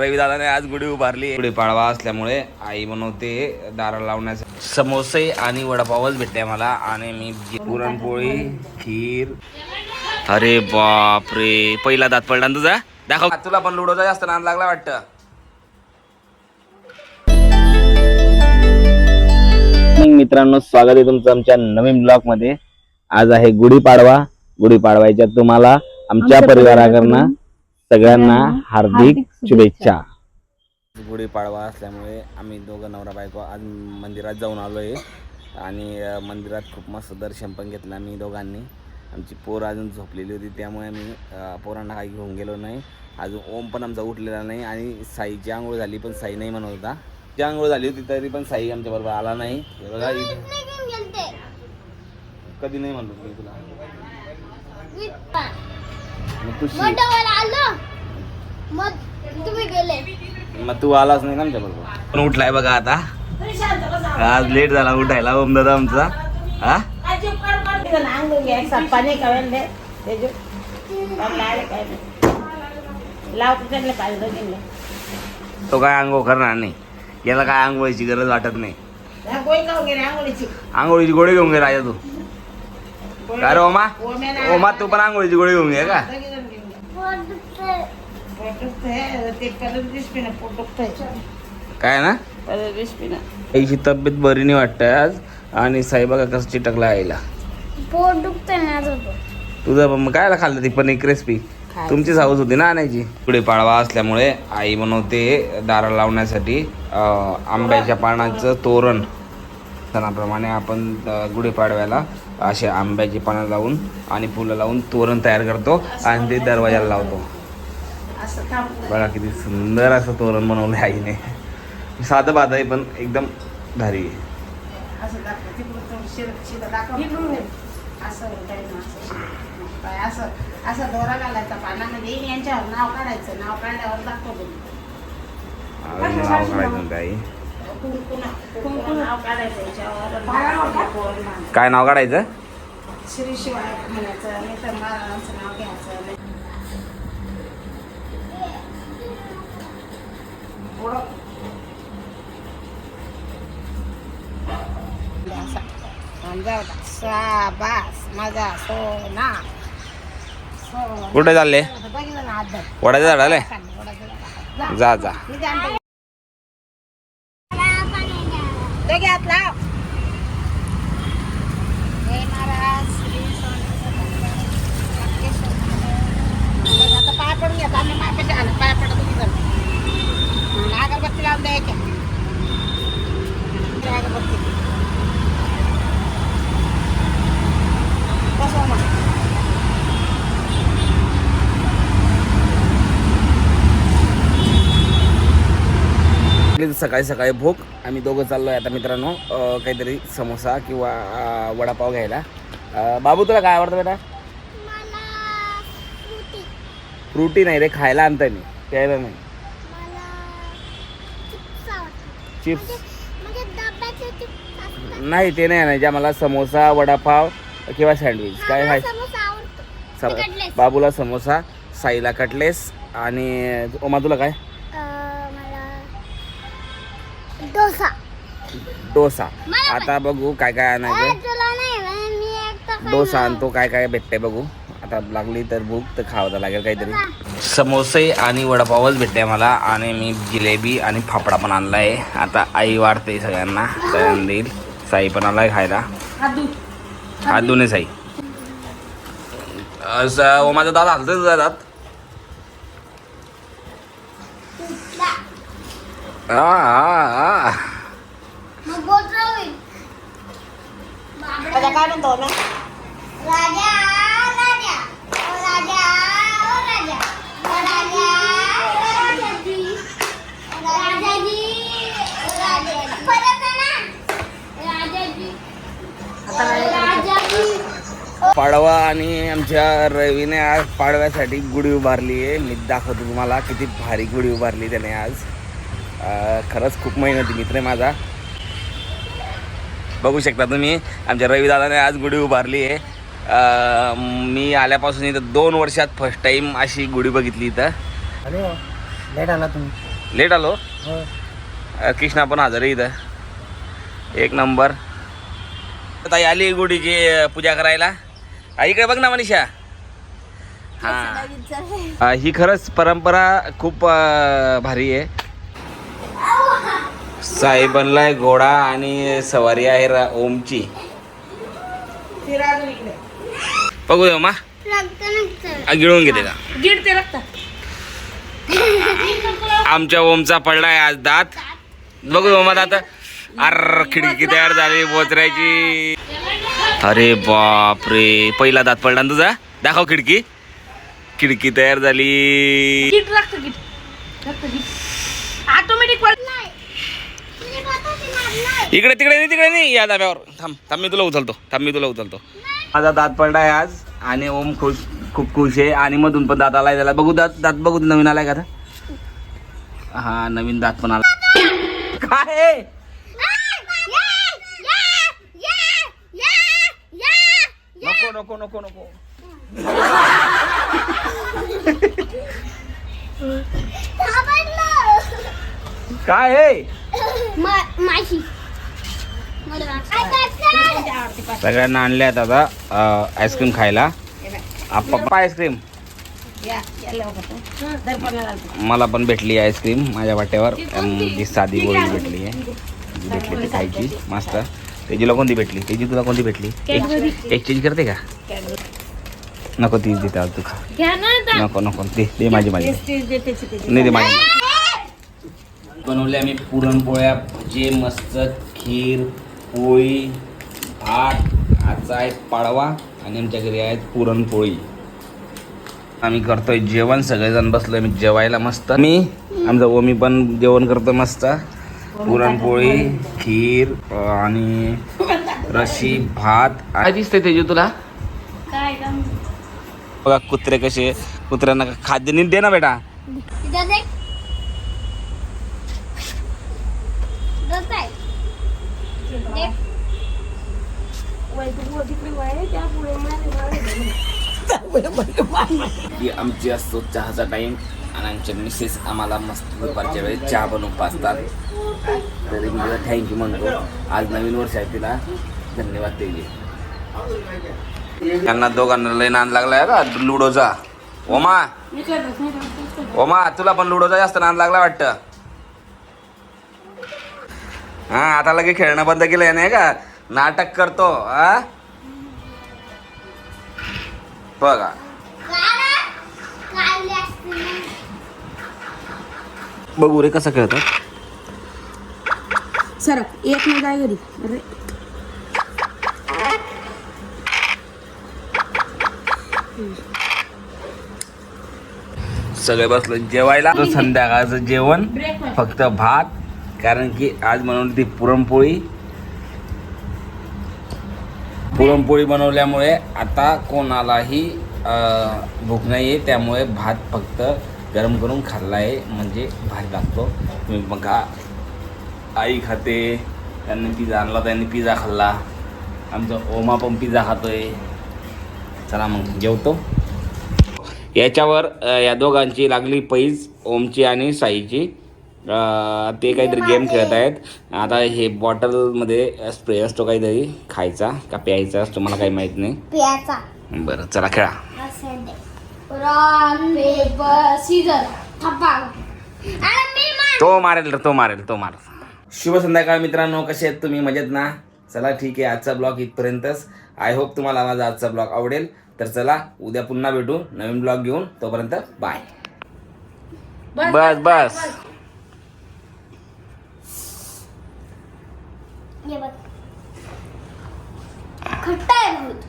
रवी दादाने आज गुढी उभारली. गुढी पाडवा असल्यामुळे आई बनवते दारा लावण्यासाठी समोसे आणि वडापावच भेटते मला आणि मी पुरणपोळी खीर. अरे बापरे. पहिला दात पडला ना तुझा? दाखव. तुला पण लुडोचा जास्त नाद लागला वाटतं. मित्रांनो स्वागत आहे तुमचं आमच्या नवीन ब्लॉगमध्ये आज आहे गुढीपाडवा गुढीपाडवायच्या तुम्हाला आमच्या परिवाराकडनं सगळ्यांना हार्दिक शुभेच्छा. गुढीपाडवा असल्यामुळे आम्ही दोघं नवरा बायको आज मंदिरात जाऊन आलो आहे आणि मंदिरात खूप मस्त दर्शन पण घेतलं आम्ही दोघांनी. आमची पोर अजून झोपलेली होती त्यामुळे आम्ही पोरांना काही घेऊन गेलो नाही. अजून ओम पण आमचा उठलेला नाही आणि साईची आंघोळ झाली पण साई नाही म्हणत होता. ती आंघोळ झाली होती तरी पण साई आमच्याबरोबर आला नाही. हे बघा कधी नाही म्हणलो मी तुला. मग तू तुम्ही गेले. मग तू आलाच नाही ना आमच्या बरोबर पण उठलाय बघा आता. आज लेट झाला उठायला ओम दादा आमचा. हा? तो काय आंघोळ करणार नाही. याला काय आंघोळीची गरज वाटत नाही. आंघोळीची गोळी घेऊन घे राजा तू. काय रे ओमा? ओमा तू पण आंघोळीची गोळी घेऊन घे का दोघीजण घेऊन घे. पोट दुखतंय, ते परत रिस्पीनं पोट दुखतंय. काय ना. याची तब्येत बरी नाही वाटत आज आणि साई बघा कसं चिटकला आईला पोट दुखतंय. तुझं मग कायला खाल्लं ती पनीर क्रिस्पी तुमचीच हाऊस होती ना आणायची पुढे पाडवा असल्यामुळे आई बनवते दारा लावण्यासाठी आंब्याच्या पानाचं तोरण सणाप्रमाणे आपण गुढीपाडव्याला असे आंब्याची पानं लावून आणि फुलं लावून तोरण तयार करतो आणि ते दरवाजाला लावतो. बघा किती सुंदर असं तोरण बनवलं आईने. साधं बाध आहे पण एकदम भारी आहे. असं. असं काही दोरा घालायचा पानामध्ये यांच्यावर नाव काढायचं. नाव काढल्यावर दाखवतो याच्यावर. काय नाव काढायचं? श्री शिवाय म्हणायचं नाही तर महाराजांचं नाव घ्यायचं. कुठे चालले? वडाच्या झाडाला. जा जा. सकाळी सकाळी भूक. आम्ही दोघं चाललोय आता मित्रांनो काहीतरी समोसा किंवा वडापाव घ्यायला. बाबू तुला काय आवडतं बेटा? मला फ्रुटी. फ्रुटी नाही रे खायला आणताय मी. प्यायला नाही. मला चिप्स म्हणजे असतात. नाही ते नाही आणायचे. आम्हाला समोसा वडापाव किंवा सँडविच. काय मला खाय समोसा आवडतो. सम- कटलेस. बाबूला समोसा साईला कटलेस आणि ओमा तुला काय? डोसा. डोसा. आता बघू काय काय आणायचं. डोसा आणतो काय काय भेटते बघू. आता लागली तर भूक तर खावं लागेल काहीतरी. समोसे आणि वडापावच भेटते मला. आणि मी जिलेबी आणि फाफडा पण आणलाय. आता आई वाढते सगळ्यांना. सगळ्यांना देईल. साई पण आलाय खायला. हात दोन्ही साई. माझा दादा हलतच जातात आ, आ, आ. मग बोट राहील. राजा काय म्हणतो ना राजा राजा. राजा राजा. पाडवा आणि आमच्या रवीने आज पाडव्यासाठी गुढी उभारली आहे. मी दाखवतो तुम्हाला किती भारी गुढी उभारली त्याने आज. खरंच खूप मेहनती मित्र आहे माझा. बघू शकता तुम्ही आमच्या रवी दादाने आज गुढी उभारली आहे. मी आल्यापासून इथं दोन वर्षात फर्स्ट टाईम अशी गुढी बघितली इथं. लेट आला तुम्ही. लेट आलो? हो. कृष्णा पण हजर आहे इथं. एक नंबर. ताई आली गुढीची पूजा करायला. आ, इकडे बघ ना मनीषा. हा. ही. खरंच परंपरा खूप भारी आहे. साई बनलाय घोडा आणि सवारी आहे रा- ओमची. बघू दे मा. रक्त नसतं गिळून घेते का? गिड ते रक्त आमच्या ओमचा पडलाय आज दात. बघू दे मग आता अर खिडकी तयार झाली बोचरायची अरे बाप रे पहिला दात पडला ना तुझा? दाखव खिडकी. खिडकी तयार झाली. ऑटोमॅटिक पड नाही तुझे पोटाची नाद नाही इकडे तिकडे नाही तिकडे नाही. या धाब्यावर थांब थांब मी तुला उचलतो. थांब मी तुला उचलतो. माझा दात पडलाय आज आणि ओम खुश खूप खुश आहे आणि मधून पण दात आलाय त्याला. बघू दात दात बघू नवीन आलाय का आता? हा नवीन दात पण आला काय आहे? नको नको नको नको. काय सगळ्यांना आणल्यात आता आईस्क्रीम खायला. पप्पा आईस्क्रीम. मला पण भेटली आईस्क्रीम माझ्या वाट्यावर. जी साधी गोळी भेटली आहे. जी भेटली ती खायची मस्त. तेजीला कोणती भेटली? तेजी तुला कोणती भेटली? एक्सचेंज करते का? नको तीच देते आज तू खा. नको नको. दे दे माझी माझी. नाही दे माझी. बनवले आम्ही पुरणपोळ्या जे मस्त खीर पोळी भात आजचा आहे पाडवा आणि आमच्या घरी आहेत पुरणपोळी. आम्ही करतोय जेवण सगळेजण बसलोय मी जेवायला मस्त. मी आमचा ओमी पण जेवण करतो मस्त. पुरणपोळी खीर आणि रशी भात. काय दिसतंय तेजू तुला? बघा कुत्रे कसे कुत्र्यांना खाद्य नीट दे ना बेटा. आमची असतो चहाचा टाईम आणि आमच्या मिसेस आम्हाला मस्त दुपारच्या वेळेस चहा बनवून पाचतात. तरी मी तिला थँक्यू म्हणतो. आज नवीन वर्ष आहे तिला. धन्यवाद तेजी त्यांना दोघांना लय नान लागलाय का लुडोचा. ओमा. ओमा तुला पण लुडोचा जास्त नान लागला वाटतं. हा आता लगे खेळणं बंद केलंय नाही का? नाटक करतो हा? बघा. बघू रे कसं खेळतात सरक एक नाही जाय घरी. अरे. सगळे बसलो जेवायला. संध्याकाळचं जेवण फक्त भात. कारण की आज बनवली ती पुरणपोळी. पुरणपोळी बनवल्यामुळे आता कोणालाही भूक नाही आहे त्यामुळे भात फक्त गरम करून खाल्ला आहे म्हणजे भारी लागतो. तुम्ही बघा. आई खाते. त्यांनी पिझ्झा आणला. त्यांनी पिझ्झा खाल्ला. आमचा ओमा पण पिझ्झा खातोय. चला मग जेवतो. याच्यावर या दोघांची लागली पैज ओमची आणि साईची. ते काहीतरी गेम खेळत आहेत. आता हे बॉटलमध्ये स्प्रे असतो काहीतरी खायचा का प्यायचा असतो मला काही माहीत नाही. बरं चला खेळा. तो. मारेल तो मारेल तो मारेल. शुभ संध्याकाळ मित्रांनो कसे आहेत तुम्ही? मजेत ना? चला ठीक आहे आजचा ब्लॉग इथपर्यंतच. आय होप तुम्हाला माझा आजचा ब्लॉग आवडेल. तर चला उद्या पुन्हा भेटू. नवीन ब्लॉग घेऊन. तोपर्यंत बाय बस बस. ये बघ खट्टा आहे बहुत